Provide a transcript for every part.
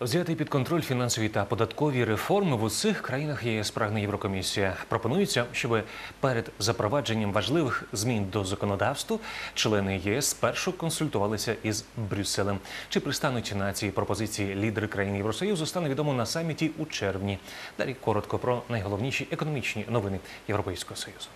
Взяти під контроль фінансові та податкові реформи в усіх країнах ЄС прагне Єврокомісія. Пропонується, щоб перед запровадженням важливих змін до законодавства члени ЄС спершу консультувалися із Брюсселем. Чи пристануть на ці пропозиції лідери країн Євросоюзу, стане відомо на саміті у червні. Далі коротко про найголовніші економічні новини Європейського союзу.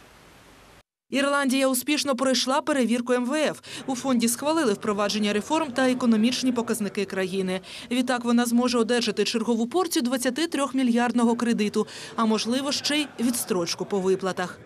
Ірландія успішно пройшла перевірку МВФ. У фонді схвалили впровадження реформ та економічні показники країни. Відтак вона зможе одержати чергову порцію 23-мільярдного кредиту, а можливо ще й відстрочку по виплатах.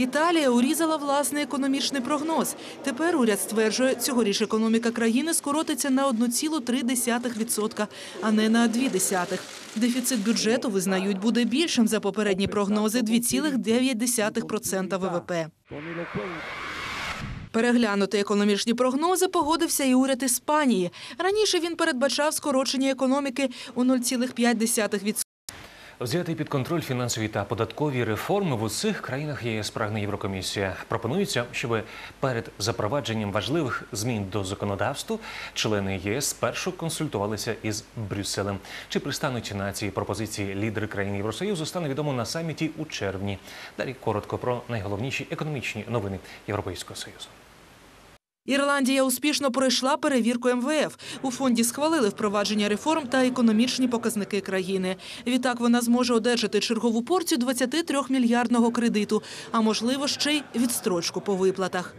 Італія урізала власний економічний прогноз. Тепер уряд стверджує, цьогоріч економіка країни скоротиться на 1,3%, а не на 0,2%. Дефіцит бюджету, визнають, буде більшим за попередні прогнози – 2,9% ВВП. Переглянути економічні прогнози погодився і уряд Іспанії. Раніше він передбачав скорочення економіки у 0,5%. Взяти під контроль фінансові та податкові реформи в усіх країнах ЄС прагне Єврокомісія. Пропонується, щоб перед запровадженням важливих змін до законодавства члени ЄС спершу консультувалися із Брюсселем. Чи пристануть на ці пропозиції лідери країн Євросоюзу, стане відомо на саміті у червні. Далі коротко про найголовніші економічні новини Європейського союзу. Ірландія успішно пройшла перевірку МВФ. У фонді схвалили впровадження реформ та економічні показники країни. Відтак вона зможе одержати чергову порцію 23-мільярдного кредиту, а можливо ще й відстрочку по виплатах.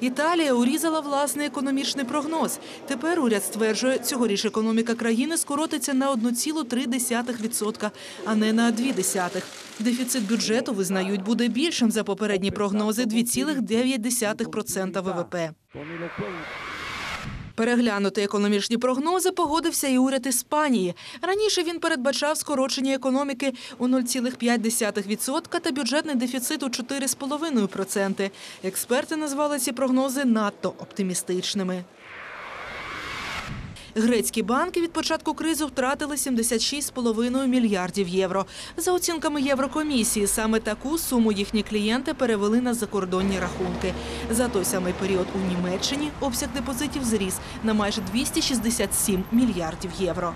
Італія урізала власний економічний прогноз. Тепер уряд стверджує, цьогоріч економіка країни скоротиться на 1,3%, а не на 0,2%. Дефіцит бюджету, визнають, буде більшим за попередні прогнози – 2,9% ВВП. Переглянути економічні прогнози погодився і уряд Іспанії. Раніше він передбачав скорочення економіки у 0,5% та бюджетний дефіцит у 4,5%. Експерти назвали ці прогнози надто оптимістичними. Грецькі банки від початку кризи втратили 76,5 мільярдів євро. За оцінками Єврокомісії, саме таку суму їхні клієнти перевели на закордонні рахунки. За той самий період у Німеччині обсяг депозитів зріс на майже 267 мільярдів євро.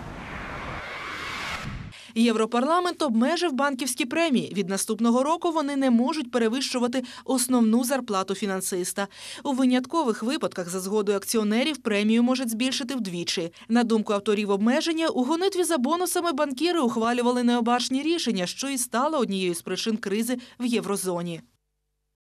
Європарламент обмежив банківські премії. Від наступного року вони не можуть перевищувати основну зарплату фінансиста. У виняткових випадках за згодою акціонерів премію можуть збільшити вдвічі. На думку авторів обмеження, у гонитві за бонусами банкіри ухвалювали необачні рішення, що і стало однією з причин кризи в єврозоні.